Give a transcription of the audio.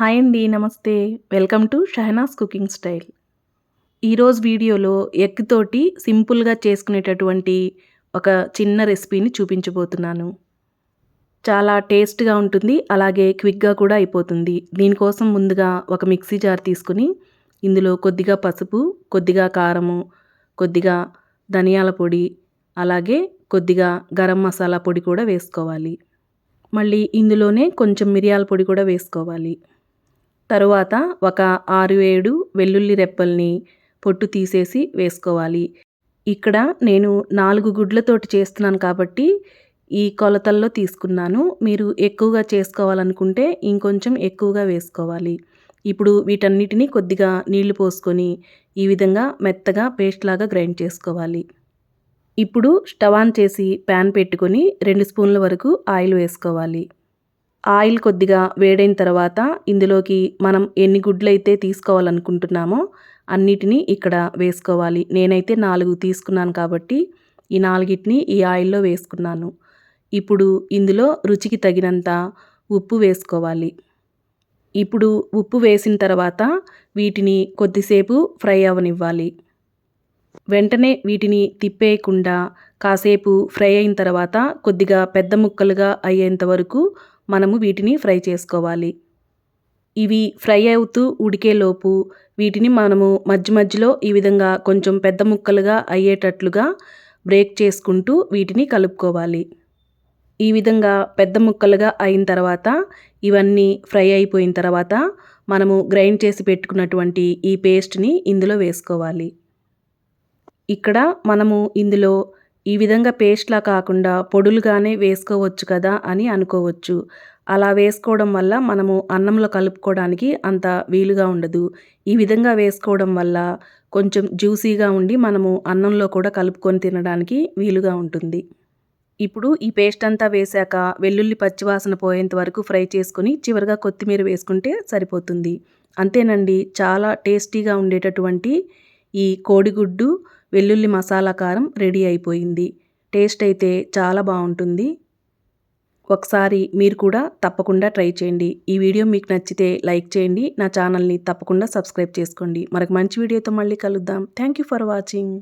Hi అండి నమస్తే. Welcome to Shahnaz cooking style. ఈరోజు వీడియోలో ఎగ్ తోటి సింపుల్గా చేసుకునేటటువంటి ఒక చిన్న రెసిపీని చూపించబోతున్నాను. చాలా టేస్ట్గా ఉంటుంది అలాగే క్విక్గా కూడా అయిపోతుంది. దీనికోసం ముందుగా ఒక మిక్సీ జార్ తీసుకుని ఇందులో కొద్దిగా పసుపు కొద్దిగా కారము కొద్దిగా ధనియాల పొడి అలాగే కొద్దిగా గరం మసాలా పొడి కూడా వేసుకోవాలి. మళ్ళీ ఇందులోనే కొంచెం మిరియాల పొడి కూడా వేసుకోవాలి. తరువాత ఒక ఆరు ఏడు వెల్లుల్లి రెప్పల్ని పొట్టు తీసేసి వేసుకోవాలి. ఇక్కడ నేను నాలుగు గుడ్లతోటి చేస్తున్నాను కాబట్టి ఈ కొలతల్లో తీసుకున్నాను. మీరు ఎక్కువగా చేసుకోవాలనుకుంటే ఇంకొంచెం ఎక్కువగా వేసుకోవాలి. ఇప్పుడు వీటన్నిటిని కొద్దిగా నీళ్ళు పోసుకొని ఈ విధంగా మెత్తగా పేస్ట్ లాగా గ్రైండ్ చేసుకోవాలి. ఇప్పుడు స్టవ్ ఆన్ చేసి ప్యాన్ పెట్టుకొని రెండు స్పూన్ల వరకు ఆయిల్ వేసుకోవాలి. ఆయిల్ కొద్దిగా వేడైన తర్వాత ఇందులోకి మనం ఎన్ని గుడ్లు అయితే తీసుకోవాలనుకుంటున్నామో అన్నిటినీ ఇక్కడ వేసుకోవాలి. నేనైతే నాలుగు తీసుకున్నాను కాబట్టి ఈ నాలుగిటిని ఈ ఆయిల్లో వేసుకున్నాను. ఇప్పుడు ఇందులో రుచికి తగినంత ఉప్పు వేసుకోవాలి. ఇప్పుడు ఉప్పు వేసిన తర్వాత వీటిని కొద్దిసేపు ఫ్రై అవ్వనివ్వాలి వెంటనే వీటిని తిప్పేయకుండా కాసేపు ఫ్రై అయిన తర్వాత కొద్దిగా పెద్ద ముక్కలుగా అయ్యేంత వరకు మనము వీటిని ఫ్రై చేసుకోవాలి. ఇవి ఫ్రై అవుతూ ఉడికేలోపు వీటిని మనము మధ్య మధ్యలో ఈ విధంగా కొంచెం పెద్ద ముక్కలుగా అయ్యేటట్లుగా బ్రేక్ చేసుకుంటూ వీటిని కలుపుకోవాలి. ఈ విధంగా పెద్ద ముక్కలుగా అయిన తర్వాత ఇవన్నీ ఫ్రై అయిపోయిన తర్వాత మనము గ్రైండ్ చేసి పెట్టుకున్నటువంటి ఈ పేస్ట్ని ఇందులో వేసుకోవాలి. ఇక్కడ మనము ఇందులో ఈ విధంగా పేస్ట్లా కాకుండా పొడులుగానే వేసుకోవచ్చు కదా అని అనుకోవచ్చు. అలా వేసుకోవడం వల్ల మనము అన్నంలో కలుపుకోవడానికి అంత వీలుగా ఉండదు. ఈ విధంగా వేసుకోవడం వల్ల కొంచెం జ్యూసీగా ఉండి మనము అన్నంలో కూడా కలుపుకొని తినడానికి వీలుగా ఉంటుంది. ఇప్పుడు ఈ పేస్ట్ అంతా వేశాక వెల్లుల్లి పచ్చివాసన పోయేంత వరకు ఫ్రై చేసుకొని చివరిగా కొత్తిమీర వేసుకుంటే సరిపోతుంది. అంతేనండి చాలా టేస్టీగా ఉండేటటువంటి ఈ కోడిగుడ్డు వెల్లుల్లి మసాలా కారం రెడీ అయిపోయింది. టేస్ట్ అయితే చాలా బాగుంటుంది. ఒకసారి మీరు కూడా తప్పకుండా ట్రై చేయండి. ఈ వీడియో మీకు నచ్చితే లైక్ చేయండి. నా ఛానల్ని తప్పకుండా సబ్స్క్రైబ్ చేసుకోండి. మరొక మంచి వీడియోతో మళ్ళీ కలుద్దాం. Thank you for watching.